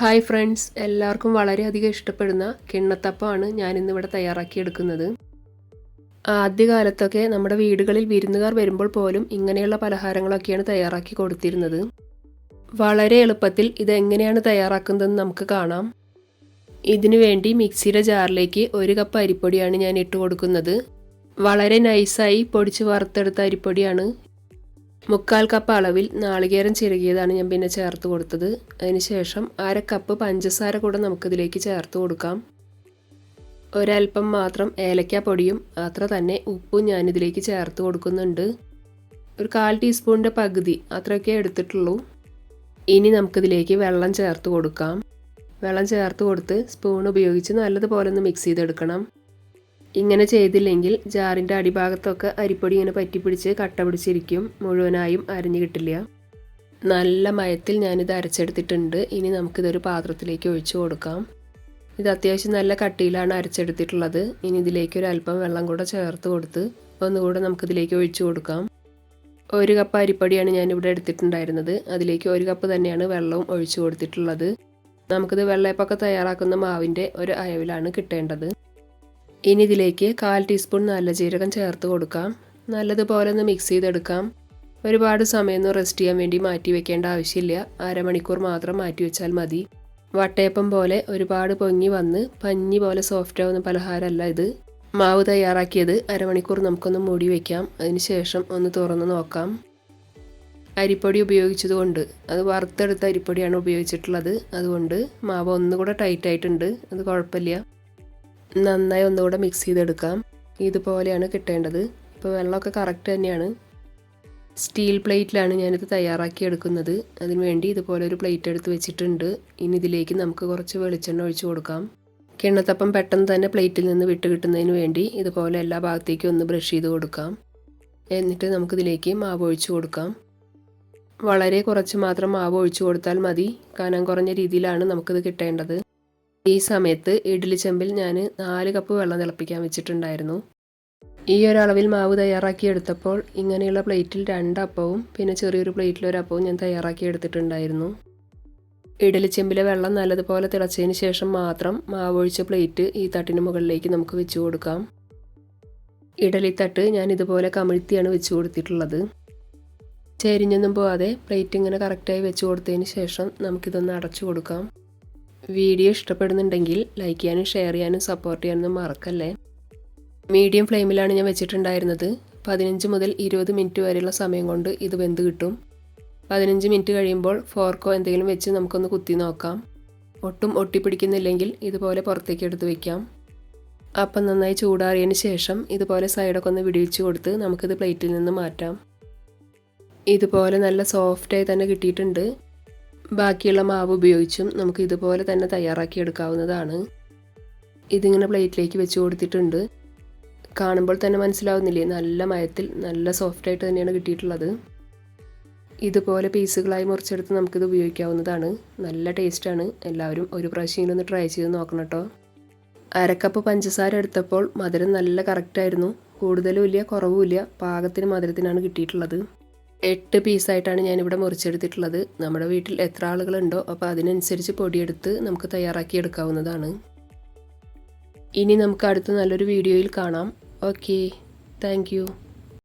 Hi friends എല്ലാവർക്കും വളരെയധികം ഇഷ്ടപ്പെടുന്ന കിണ്ണത്തപ്പമാണ് ഞാനിന്നിവിടെ തയ്യാറാക്കിയെടുക്കുന്നത്. ആദ്യകാലത്തൊക്കെ നമ്മുടെ വീടുകളിൽ വിരുന്നുകാർ വരുമ്പോൾ പോലും ഇങ്ങനെയുള്ള പലഹാരങ്ങളൊക്കെയാണ് തയ്യാറാക്കി കൊടുത്തിരുന്നത്. വളരെ എളുപ്പത്തിൽ ഇതെങ്ങനെയാണ് തയ്യാറാക്കുന്നതെന്ന് നമുക്ക് കാണാം. ഇതിനു വേണ്ടി മിക്സിയുടെ ജാറിലേക്ക് ഒരു കപ്പ് അരിപ്പൊടിയാണ് ഞാൻ ഇട്ട് കൊടുക്കുന്നത്. വളരെ നൈസായി പൊടിച്ച് വറുത്തെടുത്ത അരിപ്പൊടിയാണ് മുക്കാൽ കപ്പ് അളവിൽ നാളികേരം ചിരകിയതാണ് ഞാൻ പിന്നെ ചേർത്ത് കൊടുത്തത്. അതിനുശേഷം അര കപ്പ് പഞ്ചസാര കൂടെ നമുക്കിതിലേക്ക് ചേർത്ത് കൊടുക്കാം. ഒരൽപ്പം മാത്രം ഏലക്കാപ്പൊടിയും അത്ര തന്നെ ഉപ്പും ഞാനിതിലേക്ക് ചേർത്ത് കൊടുക്കുന്നുണ്ട്. ഒരു കാൽ ടീസ്പൂണിന്റെ പകുതി അത്രയൊക്കെ എടുത്തിട്ടുള്ളൂ. ഇനി നമുക്കിതിലേക്ക് വെള്ളം ചേർത്ത് കൊടുക്കാം. വെള്ളം ചേർത്ത് കൊടുത്ത് സ്പൂൺ ഉപയോഗിച്ച് നല്ലതുപോലെ ഒന്ന് മിക്സ് ചെയ്തെടുക്കണം. ഇങ്ങനെ ചെയ്തില്ലെങ്കിൽ ജാറിന്റെ അടിഭാഗത്തൊക്കെ അരിപ്പൊടി ഇങ്ങനെ പറ്റിപ്പിടിച്ച് കട്ട പിടിച്ചിരിക്കും. മുഴുവനായും അരിഞ്ഞു കിട്ടില്ല. നല്ല മയത്തിൽ ഞാനിത് അരച്ചെടുത്തിട്ടുണ്ട്. ഇനി നമുക്കിതൊരു പാത്രത്തിലേക്ക് ഒഴിച്ചു കൊടുക്കാം. ഇത് അത്യാവശ്യം നല്ല കട്ടിയിലാണ് അരച്ചെടുത്തിട്ടുള്ളത്. ഇനി ഇതിലേക്ക് ഒരു അല്പം വെള്ളം കൂടെ ചേർത്ത് കൊടുത്ത് ഒന്നുകൂടെ നമുക്കിതിലേക്ക് ഒഴിച്ചു കൊടുക്കാം. ഒരു കപ്പ് അരിപ്പൊടിയാണ് ഞാനിവിടെ എടുത്തിട്ടുണ്ടായിരുന്നത്. അതിലേക്ക് ഒരു കപ്പ് തന്നെയാണ് വെള്ളവും ഒഴിച്ചു കൊടുത്തിട്ടുള്ളത്. നമുക്കിത് വെള്ളയപ്പൊക്കെ തയ്യാറാക്കുന്ന മാവിന്റെ ഒരു അയവിലാണ് കിട്ടേണ്ടത്. ഇനി ഇതിലേക്ക് കാൽ ടീസ്പൂൺ നല്ല ജീരകം ചേർത്ത് കൊടുക്കാം. നല്ലതുപോലെ ഒന്ന് മിക്സ് ചെയ്തെടുക്കാം. ഒരുപാട് സമയമൊന്നും റെസ്റ്റ് ചെയ്യാൻ വേണ്ടി മാറ്റി വെക്കേണ്ട ആവശ്യമില്ല. അരമണിക്കൂർ മാത്രം മാറ്റി വെച്ചാൽ മതി. വട്ടയപ്പം പോലെ ഒരുപാട് പൊങ്ങി വന്ന് പഞ്ഞി പോലെ സോഫ്റ്റ് ആവുന്ന പലഹാരമല്ല ഇത്. മാവ് തയ്യാറാക്കിയത് അരമണിക്കൂർ നമുക്കൊന്ന് മൂടി വയ്ക്കാം അതിനുശേഷം ഒന്ന് തുറന്ന് നോക്കാം. അരിപ്പൊടി ഉപയോഗിച്ചതുകൊണ്ട് അത് വറുത്തെടുത്ത അരിപ്പൊടിയാണ് ഉപയോഗിച്ചിട്ടുള്ളത്. അതുകൊണ്ട് മാവ് ഒന്നുകൂടെ ടൈറ്റായിട്ടുണ്ട് അത് കുഴപ്പമില്ല. നന്നായി ഒന്നുകൂടെ മിക്സ് ചെയ്തെടുക്കാം. ഇതുപോലെയാണ് കിട്ടേണ്ടത്. ഇപ്പോൾ വെള്ളമൊക്കെ കറക്റ്റ് തന്നെയാണ്. സ്റ്റീൽ പ്ലേറ്റിലാണ് ഞാനിത് തയ്യാറാക്കി എടുക്കുന്നത്. അതിനുവേണ്ടി ഇതുപോലെ ഒരു പ്ലേറ്റ് എടുത്ത് വെച്ചിട്ടുണ്ട്. ഇനി ഇതിലേക്ക് നമുക്ക് കുറച്ച് വെളിച്ചെണ്ണ ഒഴിച്ചു കൊടുക്കാം. കിണ്ണത്തപ്പം പെട്ടെന്ന് തന്നെ പ്ലേറ്റിൽ നിന്ന് വിട്ട് കിട്ടുന്നതിന് വേണ്ടി ഇതുപോലെ എല്ലാ ഭാഗത്തേക്കും ഒന്ന് ബ്രഷ് ചെയ്ത് കൊടുക്കാം. എന്നിട്ട് നമുക്കിതിലേക്ക് മാവ് ഒഴിച്ചു കൊടുക്കാം. വളരെ കുറച്ച് മാത്രം മാവ് ഒഴിച്ചു കൊടുത്താൽ മതി. കനം കുറഞ്ഞ രീതിയിലാണ് നമുക്കിത് കിട്ടേണ്ടത്. ഈ സമയത്ത് ഇഡ്ഡലി ചെമ്പിൽ ഞാൻ നാല് കപ്പ് വെള്ളം തിളപ്പിക്കാൻ വെച്ചിട്ടുണ്ടായിരുന്നു. ഈ ഒരളവിൽ മാവ് തയ്യാറാക്കി എടുത്തപ്പോൾ ഇങ്ങനെയുള്ള പ്ലേറ്റിൽ രണ്ടപ്പവും പിന്നെ ചെറിയൊരു പ്ലേറ്റിൽ ഒരു അപ്പവും ഞാൻ തയ്യാറാക്കി എടുത്തിട്ടുണ്ടായിരുന്നു. ഇഡലി ചെമ്പിലെ വെള്ളം നല്ലതുപോലെ തിളച്ചതിന് ശേഷം മാത്രം മാവ് ഒഴിച്ച പ്ലേറ്റ് ഈ തട്ടിന് മുകളിലേക്ക് നമുക്ക് വെച്ചു കൊടുക്കാം. ഇഡലി തട്ട് ഞാൻ ഇതുപോലെ കമിഴ്ത്തിയാണ് വെച്ചു കൊടുത്തിട്ടുള്ളത്. ചെരിഞ്ഞൊന്നും പോവാതെ പ്ലേറ്റ് ഇങ്ങനെ കറക്റ്റായി വെച്ച് കൊടുത്തതിന് ശേഷം നമുക്കിതൊന്ന് അടച്ചു കൊടുക്കാം. വീഡിയോ ഇഷ്ടപ്പെടുന്നുണ്ടെങ്കിൽ ലൈക്ക് ചെയ്യാനും ഷെയർ ചെയ്യാനും സപ്പോർട്ട് ചെയ്യാനൊന്നും മറക്കല്ലേ? മീഡിയം ഫ്ലെയിമിലാണ് ഞാൻ വെച്ചിട്ടുണ്ടായിരുന്നത്. പതിനഞ്ച് മുതൽ ഇരുപത് മിനിറ്റ് വരെയുള്ള സമയം കൊണ്ട് ഇത് വെന്ത് കിട്ടും. പതിനഞ്ച് മിനിറ്റ് കഴിയുമ്പോൾ ഫോർക്കോ എന്തെങ്കിലും വെച്ച് നമുക്കൊന്ന് കുത്തി നോക്കാം. ഒട്ടും ഒട്ടിപ്പിടിക്കുന്നില്ലെങ്കിൽ ഇതുപോലെ പുറത്തേക്ക് എടുത്ത് വയ്ക്കാം അപ്പം നന്നായി ചൂടാറിയതിന് ശേഷം ഇതുപോലെ സൈഡൊക്കെ ഒന്ന് വിടിവിച്ച് കൊടുത്ത് നമുക്കിത് പ്ലേറ്റിൽ നിന്ന് മാറ്റാം. ഇതുപോലെ നല്ല സോഫ്റ്റായി തന്നെ കിട്ടിയിട്ടുണ്ട്. ബാക്കിയുള്ള മാവ് ഉപയോഗിച്ചും നമുക്ക് ഇതുപോലെ തന്നെ തയ്യാറാക്കി എടുക്കാവുന്നതാണ്. ഇതിങ്ങനെ പ്ലേറ്റിലേക്ക് വെച്ച് കൊടുത്തിട്ടുണ്ട്. കാണുമ്പോൾ തന്നെ മനസ്സിലാവുന്നില്ലേ? നല്ല മയത്തിൽ നല്ല സോഫ്റ്റായിട്ട് തന്നെയാണ് കിട്ടിയിട്ടുള്ളത്. ഇതുപോലെ പീസുകളായി മുറിച്ചെടുത്ത് നമുക്കിത് ഉപയോഗിക്കാവുന്നതാണ്. നല്ല ടേസ്റ്റാണ് എല്ലാവരും ഒരു പ്രാവശ്യം ഒന്ന് ട്രൈ ചെയ്ത് നോക്കണം കേട്ടോ അരക്കപ്പ് പഞ്ചസാര എടുത്തപ്പോൾ മധുരം നല്ല കറക്റ്റായിരുന്നു കൂടുതലും ഇല്ല കുറവുമില്ല. പാകത്തിന് മധുരത്തിനാണ് കിട്ടിയിട്ടുള്ളത്. എട്ട് പീസായിട്ടാണ് ഞാനിവിടെ മുറിച്ചെടുത്തിട്ടുള്ളത്. നമ്മുടെ വീട്ടിൽ എത്ര ആളുകളുണ്ടോ അപ്പോൾ അതിനനുസരിച്ച് പൊടിയെടുത്ത് നമുക്ക് തയ്യാറാക്കി എടുക്കാവുന്നതാണ്. ഇനി നമുക്ക് അടുത്ത നല്ലൊരു വീഡിയോയിൽ കാണാം. ഓക്കെ. താങ്ക്